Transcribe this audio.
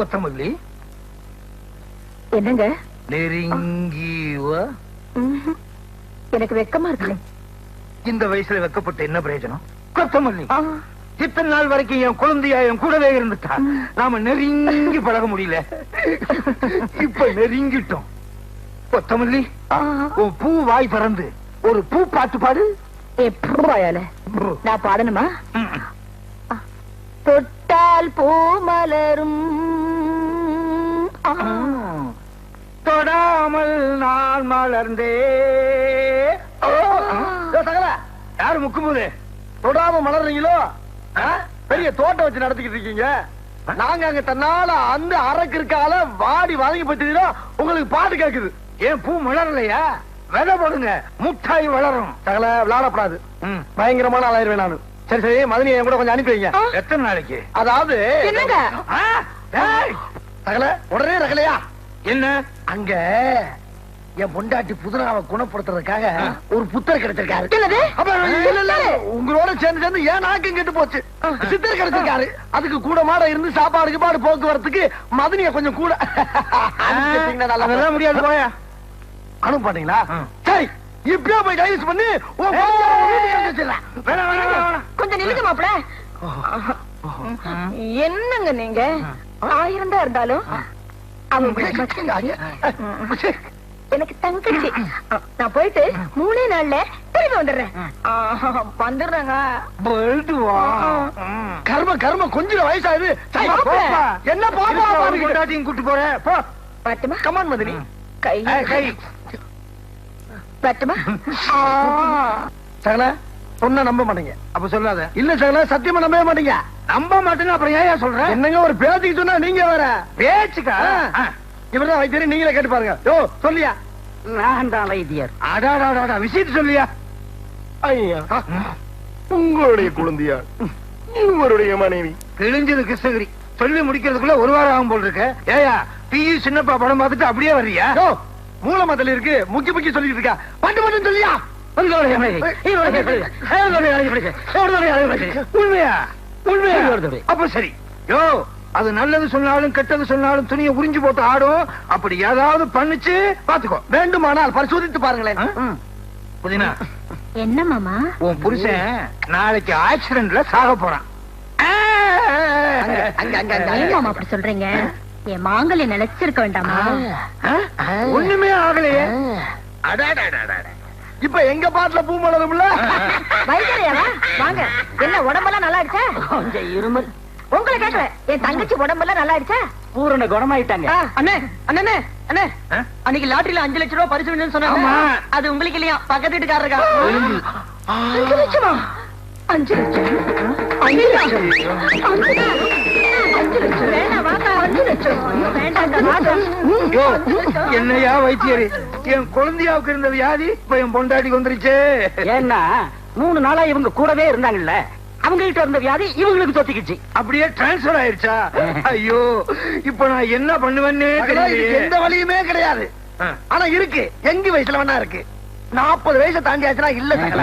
கொத்தமல்லி. என்னங்க? நெருங்கி வா. எனக்கு வெக்கமா இருக்கு. இந்த வயசுல வெக்கப்பட்ட என்ன பிரயோஜனம்? கொத்தமல்லி. இத்தனை நாள் வரைக்கும் என் குழந்தையா என் கூடவே இருந்துட்டா. நாம நெருங்கி பழக முடியல. இப்ப நெருங்கிட்டோம். கொத்தமல்லி. உன் பூ வாய் திறந்து ஒரு பூ பாட்டு பாடு. எப்போ வாயால? நான் பாடணுமா. தொட்டால் பூ மலரும். தொடாமல் நான் மலர்ந்தே. சகல. யாரு முக்கும்போது தொடாம மலர்றீங்களோ? பெரிய தோட்டம் வச்சு நடத்திக்கிட்டு இருக்கீங்க. நாங்க அங்க தன்னால அந்த அரைக்கு இருக்கால வாடி வதங்கி போச்சுன்னா உங்களுக்கு பாட்டு கேக்குது. ஏன் பூ மலரலையா? விதை போடுங்க. முட்டாய் வளரும். சகல விளையாடப்படாது ம். பயங்கரமான ஆளாயிருவேன் நானு. சரி சரி மதனி என் கூட கொஞ்சம் அனுப்பி வைங்க. எத்தனை நாளைக்கு? அதாவது உடனே ரகலையா? என்ன? அங்க என் பொண்டாட்டி புதுனாவை குணப்படுத்துறதுக்காக ஒரு புத்தர் கிடைச்சிருக்காரு. உங்களோட சேர்ந்து சேர்ந்து ஏன் நாக்கும் கெட்டு போச்சு? சித்தர் கிடைச்சிருக்காரு. அதுக்கு கூட மாட இருந்து சாப்பாடு பாடு போக்குவரத்துக்கு மதனிய கொஞ்சம் கூட. முடியாது போயா. அனுப்ப ம். சரி இப்பயே போய் டைவர்ஸ் பண்ணி கொஞ்சம் நில்லுங்க மாப்பிள. என்னங்க நீங்க? ஆயிரம் தான் இருந்தாலும் எனக்கு தங்கச்சி. நான் போயிட்டு மூணே நாள்ல திரும்பி வந்துடுறேன். வந்துடுறேங்க. கர்ம கர்ம கொஞ்சம் வயசாகுது. என்ன இதுக்கு பாப்பா ஒரு பாருங்க. பொண்டாட்டியும் கூட்டு போற போ. பாட்டுமா கமான் மதனி. கை. கை. பாட்டுமா சகல சொன்னா நம்ப மாட்டீங்க. அப்ப சொல்லாத. இல்ல சகல சத்தியமா நம்பவே மாட்டீங்க. நம்ப மாட்டேன்னு அப்புறம் ஏன் சொல்ற என்னங்க ஒரு பேச்சுக்கு சொன்னா நீங்க வேற பேச்சுக்கா. இவர்தான் வைத்தியர் நீங்களே கேட்டு பாருங்க யோ சொல்லியா நான் தான் வைத்தியர் அடாடாடா விஷயத்தை சொல்லியா ஐயா உங்களுடைய குழந்தையா இவருடைய மனைவி கிழிஞ்சது கிருஷ்ணகிரி சொல்லி முடிக்கிறதுக்குள்ள ஒரு வாரம் ஆகும் போல் இருக்க ஏயா பியு சின்னப்பா படம் பார்த்துட்டு அப்படியே வர்றியா யோ மூலமதல் இருக்கு முக்கி முக்கி சொல்லிட்டு இருக்கா பட்டு மட்டும் சொல்லியா உண்மையா அப்ப சரி. யோ அது நல்லது சொன்னாலும் கெட்டது சொன்னாலும் துணியை உறிஞ்சு போட்டு ஆடும். அப்படி ஏதாவது பண்ணுச்சு பாத்துக்கோ வேண்டுமானால் பரிசோதித்து பாருங்களேன்? புதினா. என்ன மாமா? உன் புருஷன் நாளைக்கு ஆக்சிடென்ட்ல சாக போறான். அங்க, அங்க, அங்க, அங்க. ஏன் மாமா அப்படி சொல்றீங்க? என் மாங்கல்ய நிலைச்சிருக்க வேண்டாமா? ஒண்ணுமே ஆகலையே. அடாடாடாடா இப்ப எங்க பாட்டுல பூ மலரும்ல? வைத்தியரையாவா வாங்க. என்ன உடம்பெல்லாம் நல்லா ஆயிடுச்சா கொஞ்சம் இருமல். உங்களை கேக்குறேன். என் தங்கச்சி உடம்பெல்லாம் நல்லா ஆயிடுச்சா பூரண குணமாயிட்டாங்க. அண்ணே அண்ணே அண்ணே? அன்னைக்கு லாட்டரியில அஞ்சு லட்சம் ரூபாய் பரிசு சொன்னாங்க. ஆமா. அது உங்களுக்கு இல்லையா? பக்கத்து வீட்டுக்காரருக்கா? அஞ்சு லட்சமா? அஞ்சு லட்சம்? அஞ்சு லட்சம்? என்னையா வைத்தியரு? என் குழந்தையாவுக்கு இருந்த வியாதி இப்ப என் பொண்டாட்டிக்கு வந்துருச்சு. ஏன்னா மூணு நாளா இவங்க கூடவே இருந்தாங்கல்ல. அவங்க கிட்ட இருந்த வியாதி இவங்களுக்கு தொத்திக்கிச்சு. அப்படியே டிரான்ஸ்பர் ஆயிருச்சா? ஐயோ இப்ப நான் என்ன பண்ணுவேன்னே எந்த வழியுமே கிடையாது. ஆனா இருக்கு. எங்க வயசுல வேணா இருக்கு. நாற்பது வயசு தாண்டி ஆச்சுன்னா இல்ல சகல